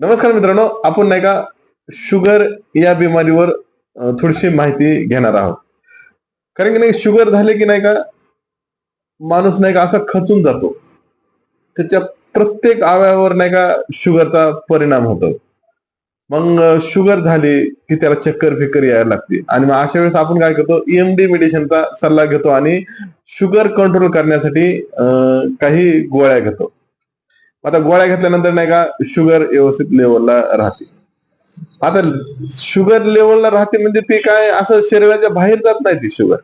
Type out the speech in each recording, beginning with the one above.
नमस्कार मित्रांनो आपण नाही का शुगर या बिमारीवर थोडीशी माहिती घेणार आहोत. कारण की नाही शुगर झाले की नाही का माणूस नाही का असा खचून जातो. त्याच्या प्रत्येक अवयवावर नाही का शुगरचा परिणाम होतो. मग शुगर झाली की त्याला चक्कर फिक्कर यायला लागते. आणि मग अशा वेळेस आपण काय करतो ईएमडी मेडिसिनचा सल्ला घेतो आणि शुगर कंट्रोल करण्यासाठी काही गोळ्या घेतो. आता गोळ्या घेतल्यानंतर नाही का शुगर व्यवस्थित लेवलला राहते. आता शुगर लेवलला राहते म्हणजे ते काय असं शरीराच्या बाहेर जात नाही ती शुगर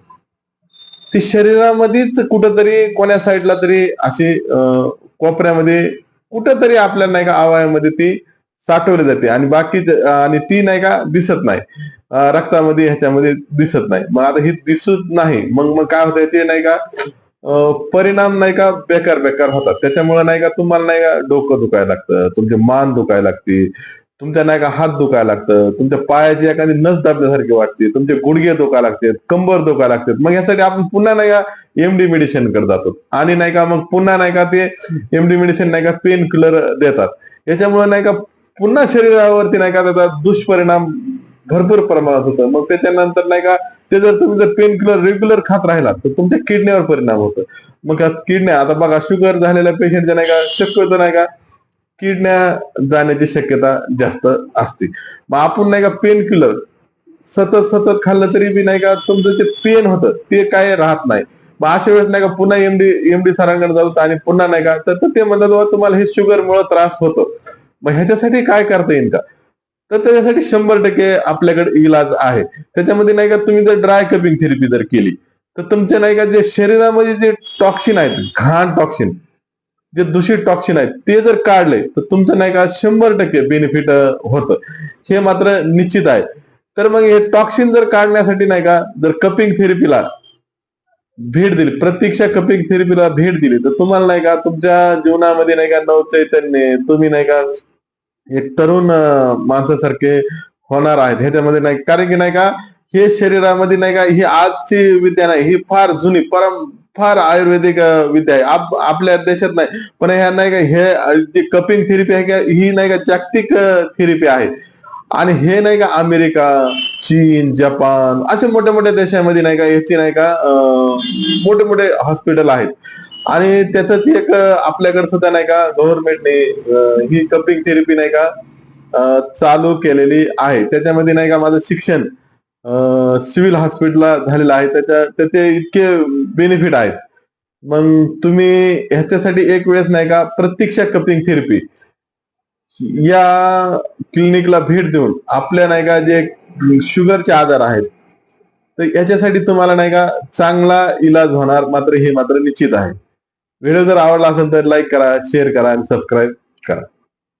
ती शरीरामध्येच कुठंतरी कोण्या साईडला तरी अशी कोपऱ्यामध्ये कुठंतरी आपल्या नाही का आवायामध्ये ती साठवली जाते. आणि बाकी आणि ती नाही का दिसत नाही. रक्तामध्ये ह्याच्यामध्ये दिसत नाही. मग आता ही दिसत नाही. मग मग काय होतंय ते नाही का परिणाम नाही का बेकार बेकार होतात त्याच्यामुळे नाही का तुम्हाला नाही का डोकं दुखायला लागतं तुमचे मान दुखायला लागते तुमच्या नाही का हात दुखायला लागतं तुमच्या पायाची एखादी नस दाबल्यासारखी वाटते तुमचे गुडघे दुखायला लागतात कंबर दुखायला लागतात मग यासाठी आपण पुन्हा नाही का एमडी मेडिसिन करत जातो आणि नाही का मग पुन्हा नाही का ते एमडी मेडिसिन नाही का पेन किलर देतात याच्यामुळे नाही का पुन्हा शरीरावरती नाही का त्याचा दुष्परिणाम भरपूर प्रमाणात होतं मग त्याच्यानंतर नाही का ते जर तुम्ही जर पेन किलर रेग्युलर खात राहिला तर तुमच्या किडनीवर परिणाम होतो. मग किडन्या आता बघा शुगर झालेल्या पेशंटच्या नाही का शक्यतो नाही का किडन्या जाण्याची शक्यता जास्त असते. मग आपण नाही का पेन किलर सतत सतत खाल्लं तरी बी नाही का तुमचं जे पेन होतं ते काय राहत नाही. मग अशा वेळेस नाही का पुन्हा एमडी एमडी सरांकडे जातो आणि पुन्हा नाही का तर ते म्हणतात तुम्हाला हे शुगर मुळे त्रास होतो. मग ह्याच्यासाठी काय करता येईल का? तर त्याच्यासाठी शंभर टक्के आपल्याकडे इलाज आहे. त्याच्यामध्ये नाही का तुम्ही जर ड्राय कपिंग थेरपी जर केली तर तुमच्या नाही का जे शरीरामध्ये जे टॉक्सिन आहेत घाण टॉक्सिन जे दूषित टॉक्सिन आहेत ते जर काढले तर तुमचं नाही का शंभर टक्के बेनिफिट होतं. हे मात्र निश्चित आहे. तर मग हे टॉक्सिन जर काढण्यासाठी नाही का जर कपिंग थेरपीला भेट दिली प्रतीक्षा कपिंग थेरपीला भेट दिली तर तुम्हाला नाही का तुमच्या जीवनामध्ये नाही का नव चैतन्य तुम्ही नाही का एक तरुण माणसासारखे होणार आहेत. ह्याच्यामध्ये नाही. कारण की नाही का हे शरीरामध्ये नाही का ही आजची विद्या नाही ही फार जुनी परम फार आयुर्वेदिक विद्या आहे. आप, आपल्या देशात नाही. पण ह्या नाही का हे जी कपिंग थेरपी आहे का ही नाही का जागतिक थेरपी आहे. आणि हे नाही का अमेरिका चीन जपान असे मोठ्या मोठ्या देशामध्ये नाही का याची नाही का मोठे मोठे हॉस्पिटल आहेत. आणि त्याच एक आपल्याकडे सुद्धा नाही का गव्हर्नमेंटने ही कपिंग थेरपी नाही का चालू केलेली आहे. त्याच्यामध्ये नाही का माझं शिक्षण सिव्हिल हॉस्पिटलला झालेलं आहे. त्याच्या त्याचे इतके बेनिफिट आहेत. मग तुम्ही ह्याच्यासाठी एक वेळेस नाही का प्रत्यक्ष कपिंग थेरपी या क्लिनिकला भेट देऊन आपल्या नाही का जे शुगरचे आजार आहेत तर याच्यासाठी तुम्हाला नाही का चांगला इलाज होणार मात्र हे मात्र निश्चित आहे. व्हिडिओ जर आवडला असेल तर लाईक करा शेअर करा आणि सबस्क्राईब करा.